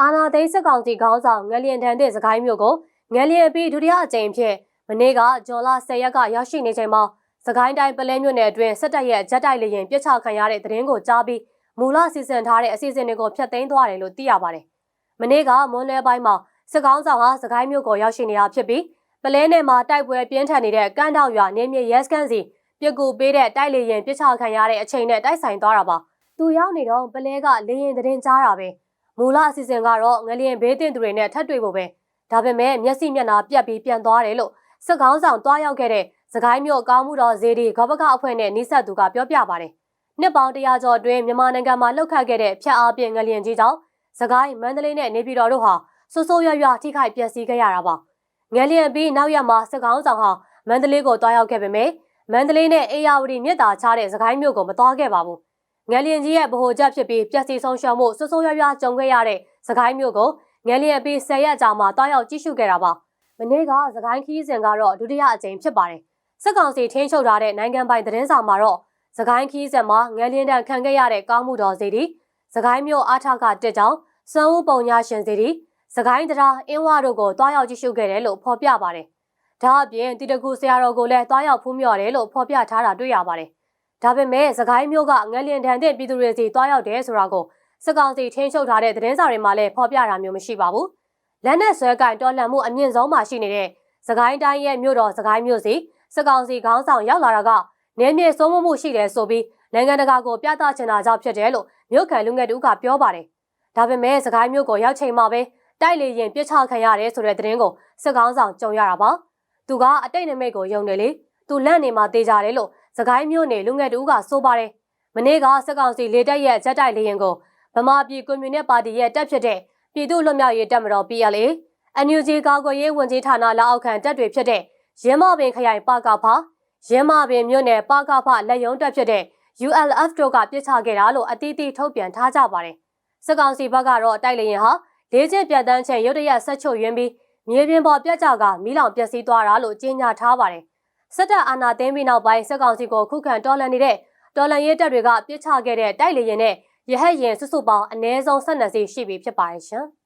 အာနာသိန်းစစ်ကောင်စီခေါင်းဆောင်ငလျင်တန်းတဲ့စကိုင်းမြို့ကိုငလျင်ပြီးဒုတိယအကြိမ်ဖြစ်မနေ့ကဂျွန်လ10ရက်ကရောက်ရှိနေချိန်မှာစကိုင်းတိုင်းပလဲမြို့နယ်အတွင်းစစ်တပ်ရဲ့ဂျက်တိုက်လေယာဉ်ပစ်ချခံရတဲ့သတင်းကိုကြားပြီးမူလစီစဉ်ထားတဲ့အစီအစဉ်တွေကိုဖျက်သိမ်းသွားတယ်လို့သိရပါတယ်။မနေ့ကမွန်းလွဲပိုင်းမှာစစ်ကောင်ဆောင်ဟာစကိုင်းမြို့ကိုရောက်ရှိနေတာဖြစ်ပြီးပလဲနယ်မှာတိုက်ပွဲပြင်းထန်နေတဲ့ကမ်းတောင်ရွာနေမြေရဲစခန်းစီပြစ်ကူပေးတဲ့တိုက်လေယာဉ်ပစ်ချခံရတဲ့အချိန်နဲ့တိုက်ဆိုင်သွားတာပါ။သူရောက်နေတော့ပလဲကလေယာဉ်သတင်းကြားတာပဲ။ မူလအစီအစဉ်ကတော့ငလျင်ဘေးတင်သူတွေနဲ့ထပ်တွေ့ဖို့ပဲဒါပေမဲ့မျက်စိမျက်နှာပြတ်ပြီးပြန်သွားတယ်လို့စစ်ကောင်းဆောင်တွားရောက်ခဲ့တဲ့စကိုင်းမြို့ကောင်းမှုတော်ဇေဒီဂဘကအဖွဲ့နဲ့နှိဆက်သူကပြောပြပါတယ်။နှစ်ပေါင်းတရာကျော်အတွင်းမြန်မာနိုင်ငံမှာလှုပ်ခတ်ခဲ့တဲ့ဖျက်အားပြင်းငလျင်ကြီးကြောင့်စကိုင်းမန္တလေးနဲ့နေပြည်တော်တို့ဟာဆိုးဆိုးရွားရွားထိခိုက်ပျက်စီးခဲ့ရတာပါ။ငလျင်ပြီးနောက်ရက်မှာစစ်ကောင်းဆောင်ဟာမန္တလေးကိုတွားရောက်ခဲ့ပေမဲ့မန္တလေးနဲ့အေယာဝတီမြစ်တာချတဲ့စကိုင်းမြို့ကိုမတွားခဲ့ပါဘူး။ ငလျင်ကြီးရဲ့ဗဟိုချက်ဖြစ်ပြီးပျက်စီးဆုံးရှုံးမှုဆိုးဆိုးရွားရွားကြုံခဲ့ရတဲ့စကိုင်းမြို့ကိုငလျင်ပြီး10ရက်ကြာမှတွားရောက်ကြည့်ရှုခဲ့တာပါ။မနေ့ကစကိုင်းခီးစဉ်ကတော့ဒုတိယအကြိမ်ဖြစ်ပါတယ်။စစ်ကောင်စီထင်းချုပ်ထားတဲ့နိုင်ငံပိုင်သတင်းစာမှာတော့စကိုင်းခီးစဉ်မှာငလျင်တန်ခံခဲ့ရတဲ့ကောင်းမှုတော်စီတီစကိုင်းမြို့အားထကတက်ကြောင်းစွမ်းဦးပုံညာရှင်စီတီစကိုင်းတရားအင်းဝတို့ကိုတွားရောက်ကြည့်ရှုခဲ့တယ်လို့ဖော်ပြပါတယ်။ဒါအပြင်တီတကူဆရာတော်ကိုလည်းတွားရောက်ဖူးမြော်တယ်လို့ဖော်ပြထားတာတွေ့ရပါတယ်။ ဒါပေမဲ့စကိုင်းမြို့ကငလျင်တန်တဲ့ပြည်သူတွေစီတွားရောက်တယ်ဆိုတာကိုစစ်ကောင်စီထင်းချုပ်ထားတဲ့သတင်းစာတွေမှာလည်းဖော်ပြတာမျိုးမရှိပါဘူး။လက်နက်ဆွဲကင်တော်လှန်မှုအမြင့်ဆုံးမှာရှိနေတဲ့စကိုင်းတိုင်းရဲ့မြို့တော်စကိုင်းမြို့စီစစ်ကောင်စီခေါင်းဆောင်ရောက်လာတာကနေမြေစိုးမိုးမှုရှိတယ်ဆိုပြီးနိုင်ငံတကာကိုပြသချင်တာကြောင့်ဖြစ်တယ်လို့မြို့ခံလူငယ်တူကပြောပါတယ်။ဒါပေမဲ့စကိုင်းမြို့ကိုရောက်ချိန်မှာပဲတိုက်လေရင်ပြစ်ချခံရတယ်ဆိုတဲ့သတင်းကိုစစ်ကောင်းဆောင်ကြုံရတာပါ။သူကအတိတ်နမိတ်ကိုယုံတယ်လေ။သူလက်နေမှာတေးကြတယ်လို့ စကိုင်းမြို့နယ်လူငယ်တူကဆိုပါတယ်။မနေ့ကစစ်ကောင်စီလေတပ်ရဲ့ဂျက်တိုက်လေရင်ကိုဗမာပြည်ကွန်မြူနစ်ပါတီရဲ့တပ်ဖြစ်တဲ့ပြည်သူ့လွတ်မြောက်ရေးတပ်မတော် PLA NUG ကာကွယ်ရေးဝန်ကြီးဌာနလက်အောက်ခံတပ်တွေဖြစ်တဲ့ရင်းမပင်ခရိုင်ပါကဖရင်းမပင်မြို့နယ်ပါကဖလက်ယုံတပ်ဖြစ်တဲ့ ULF တို့ကပြစ်ချခဲ့တာလို့အတိအသထုတ်ပြန်ထားကြပါတယ်။စစ်ကောင်စီဘက်ကတော့တိုက်လေရင်ဟာလေးချင်းပြတ်တန်းချက်ရုတ်တရက်ဆက်ချုပ်ရင်းပြီးမြေပြင်ပေါ်ပြက်ကြကမီးလောင်ပျက်စီးသွားတာလို့ကြေညာထားပါတယ်။ စစ်တပ်အာဏာသိမ်းပြီးနောက်ပိုင်းစစ်ကောင်စီကိုခုခံတော်လှန်နေတဲ့တော်လှန်ရေးတပ်တွေကပြစ်ချခဲ့တဲ့တိုက်လေရင်နဲ့ရဟတ်ရင်စုစုပေါင်းအနည်းဆုံး12စီးရှိပြီဖြစ်ပါတယ်ရှင်။